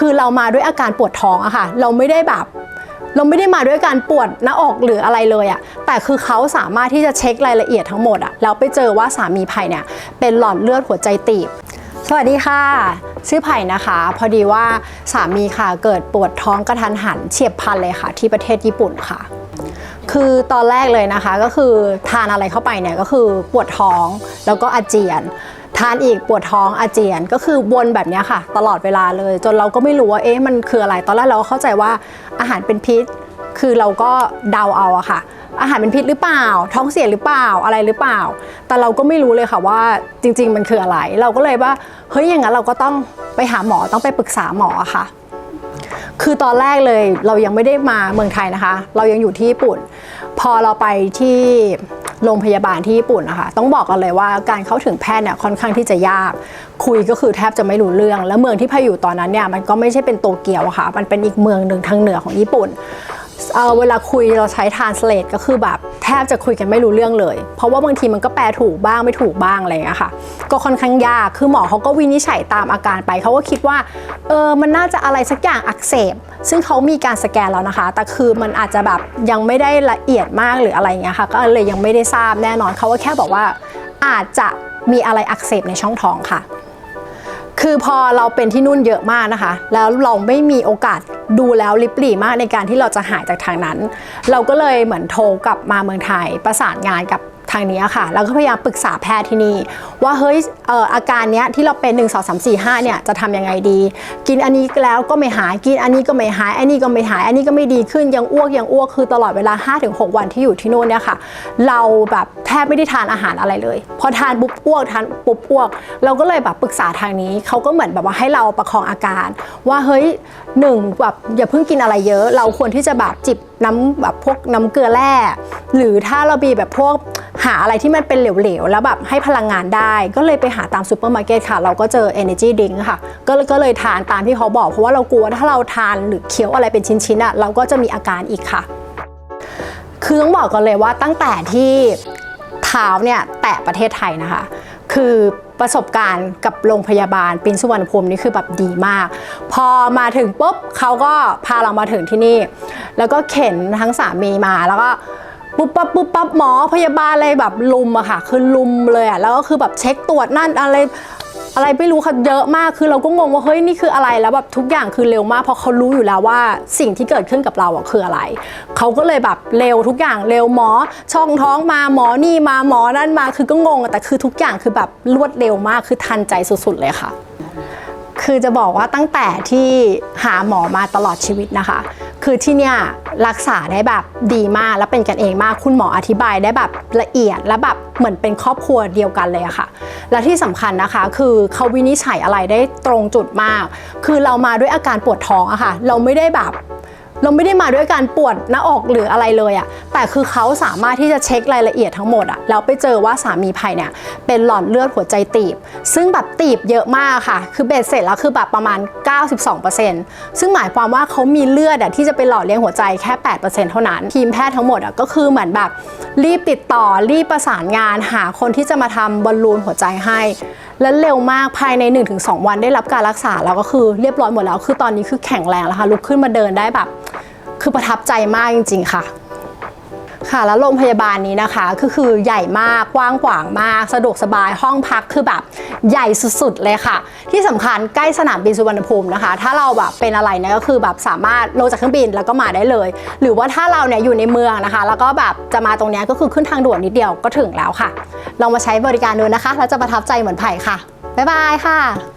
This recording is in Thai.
คือเรามาด้วยอาการปวดท้องอะค่ะ เราไม่ได้แบบ เราไม่ได้มาด้วยการปวดหน้าอกหรืออะไรเลยอะแต่คือเขาสามารถที่จะเช็ครายละเอียดทั้งหมดอะแล้วไปเจอว่าสามีไผ่เนี่ย เป็นหลอดเลือดหัวใจตีบ สวัสดีค่ะ ชื่อไผ่นะคะ พอดีว่าสามีค่ะเกิดปวดท้องกระทันหันเฉียบพลันเลยค่ะ ที่ประเทศญี่ปุ่นค่ะ คือตอนแรกเลยนะคะก็คือทานอะไรเข้าไปเนี่ยก็คือปวดท้องแล้วก็อาเจียน ทานอีกปวดท้องอาเจียนก็คือวนแบบนี้ค่ะ ตลอดเวลาเลย จนเราก็ไม่รู้ว่าเอ๊ะมันคืออะไร ตอนแรกเราเข้าใจว่าอาหารเป็นพิษ คือเราก็เดาเอาอะค่ะ อาหารเป็นพิษหรือเปล่า ท้องเสียหรือเปล่าอะไรหรือเปล่า แต่เราก็ไม่รู้เลยค่ะว่าจริง ๆ มันคืออะไร เราก็เลยว่าเฮ้ยอย่างนั้นเราก็ต้องไปหาหมอต้องไปปรึกษาหมอค่ะคือตอนแรกเลยเรายังไม่ได้มาเมืองไทยนะคะ เรายังอยู่ที่ญี่ปุ่น พอเราไปที่ โรงพยาบาลที่ญี่ปุ่นนะคะต้องบอกกันเลยว่าการเข้าถึงแพทย์เนี่ยค่อนข้างที่จะยาก คุยก็คือแทบจะไม่รู้เรื่อง แล้วเมืองที่พาอยู่ตอนนั้นเนี่ยมันก็ไม่ใช่เป็นโตเกียวค่ะ มันเป็นอีกเมืองหนึ่งทางเหนือของญี่ปุ่นเออเวลาคุยเราใช้ translate ก็คือแบบ แทบจะคุยกันไม่รู้เรื่องเลย เพราะว่าบางทีมันก็แปลถูกบ้างไม่ถูกบ้างอะไรอย่างเงี้ยค่ะ ก็ค่อนข้างยากคือหมอเขาก็วินิจฉัยตามอาการไปเขาก็คิดว่าเออมันน่าจะอะไรสักอย่างอักเสบ ซึ่งเขามีการสแกนแล้วนะคะ แต่คือมันอาจจะแบบยังไม่ได้ละเอียดมากหรืออะไรอย่างเงี้ยค่ะก็เลยยังไม่ได้ทราบแน่นอนเขาก็แค่บอกว่าอาจจะมีอะไรอักเสบในช่องท้องค่ะ คือพอเราเป็นที่นู่นเยอะมากนะคะ แล้วเราไม่มีโอกาสดูแล้วริบหรี่มากในการที่เราจะหายจากทางนั้น เราก็เลยเหมือนโทรกลับมาเมืองไทยประสานงานกับ ทางนี้ค่ะแล้วก็พยายามปรึกษาแพทย์ที่นี่ ว่าเฮ้ยอออาการเนี้ยที่เราเป็น 1 2 3 4 5เนี่ยจะทำยังไงดี กินอันนี้แล้วก็ไม่หายกินอันนี้ก็ไม่หาย อันนี้ก็ไม่หาย อันนี้ก็ไม่ดีขึ้นยังอ้วกยังอ้วกคือตลอดเวลา 5-6 วันที่อยู่ที่นู่นเนี่ยค่ะ เราแบบแทบไม่ได้ทานอาหารอะไรเลย พอทานปุ๊บอ้วกทานปุ๊บอ้วก เราก็เลยแบบปรึกษาทางนี้เขาก็เหมือนแบบว่าให้เราประคองอาการ ว่าเฮ้ย หนึ่งแบบอย่าเพิ่งกินอะไรเยอะ เราควรที่จะแบบจิบน้ำแบบพวกน้ำเกลือแร่หรือถ้าเรามีแบบพวกหาอะไรที่มันเป็นเหลวๆ แล้วแบบให้พลังงานได้ ก็เลยไปหาตามซูเปอร์มาร์เก็ตค่ะ เราก็เจอ energy drink ค่ะก็เลยก็เลยทานตามที่เขาบอก เพราะว่าเรากลัวถ้าเราทานหรือเคี้ยวอะไรเป็นชิ้นๆอะเราก็จะมีอาการอีกค่ะ คือต้องบอกกันเลยว่าตั้งแต่ที่เท้าเนี่ยแตะประเทศไทยนะคะ คือประสบการณ์กับโรงพยาบาลปินสุวรรณภูมินี่คือแบบดีมาก พอมาถึงปุ๊บเขาก็พาเรามาถึงที่นี่ แล้วก็เข็นทั้งสามีมาแล้วก็ปุ๊บปั๊บปุ๊บปั๊บหมอพยาบาลอะไรแบบลุมอะค่ะ คือลุมเลยอะแล้วก็คือแบบเช็คตรวจนั่นอะไร อะไรไม่รู้ค่ะเยอะมากคือเราก็งงว่าเฮ้ยนี่คืออะไรแล้วแบบทุกอย่างคือเร็วมากเพราะเขารู้อยู่แล้วว่าสิ่งที่เกิดขึ้นกับเราอะคืออะไรเขาก็เลยแบบเร็วทุกอย่างเร็วหมอ ช่องท้องมาหมอนี่มาหมอนั่นมาคือก็งงแต่คือทุกอย่างคือแบบรวดเร็วมากคือทันใจสุดๆเลยค่ะ คือจะบอกว่าตั้งแต่ที่หาหมอมาตลอดชีวิตนะคะ คือที่เนี่ย รักษาได้แบบดีมากและเป็นกันเองมาก คุณหมออธิบายได้แบบละเอียดและแบบเหมือนเป็นครอบครัวเดียวกันเลยอะค่ะ และที่สำคัญนะคะ คือเขาวินิจฉัยอะไรได้ตรงจุดมาก คือเรามาด้วยอาการปวดท้องอะค่ะ เราไม่ได้แบบ เราไม่ได้มาด้วยการปวดหน้าอกหรืออะไรเลยอะแต่คือเขาสามารถที่จะเช็ครายละเอียดทั้งหมดอะแล้วไปเจอว่าสามีไผ่เนี่ยเป็นหลอดเลือดหัวใจตีบ ซึ่งแบบตีบเยอะมากค่ะ คือเบ็ดเสร็จแล้วคือแบบประมาณ 92%ซึ่งหมายความว่าเขามีเลือดอะที่จะไปหล่อเลี้ยงหัวใจแค่ 8%เท่านั้น ทีมแพทย์ทั้งหมดอะก็คือเหมือนแบบรีบติดต่อรีบประสานงานหาคนที่จะมาทำบอลลูนหัวใจให้ และเร็วมากภายใน 1-2 วันได้รับการรักษาแล้วก็คือเรียบร้อยหมดแล้ว คือตอนนี้คือแข็งแรงแล้วค่ะลุกขึ้นมาเดินได้แบบ คือประทับใจมากจริง ๆ ค่ะค่ะแล้วโรงพยาบาลนี้นะคะก็คือใหญ่มากกว้างขวางมาก สะดวกสบายห้องพักคือแบบใหญ่สุดๆเลยค่ะ ที่สำคัญใกล้สนามบินสุวรรณภูมินะคะ ถ้าเราแบบเป็นอะไรเนี่ยก็คือแบบสามารถลงจากเครื่องบินแล้วก็มาได้เลย หรือว่าถ้าเราเนี่ยอยู่ในเมืองนะคะ แล้วก็แบบจะมาตรงนี้ก็คือขึ้นทางด่วนนิดเดียวก็ถึงแล้วค่ะลองมาใช้บริการดูนะคะแล้วจะประทับใจเหมือนไผ่ค่ะบ๊ายบายค่ะ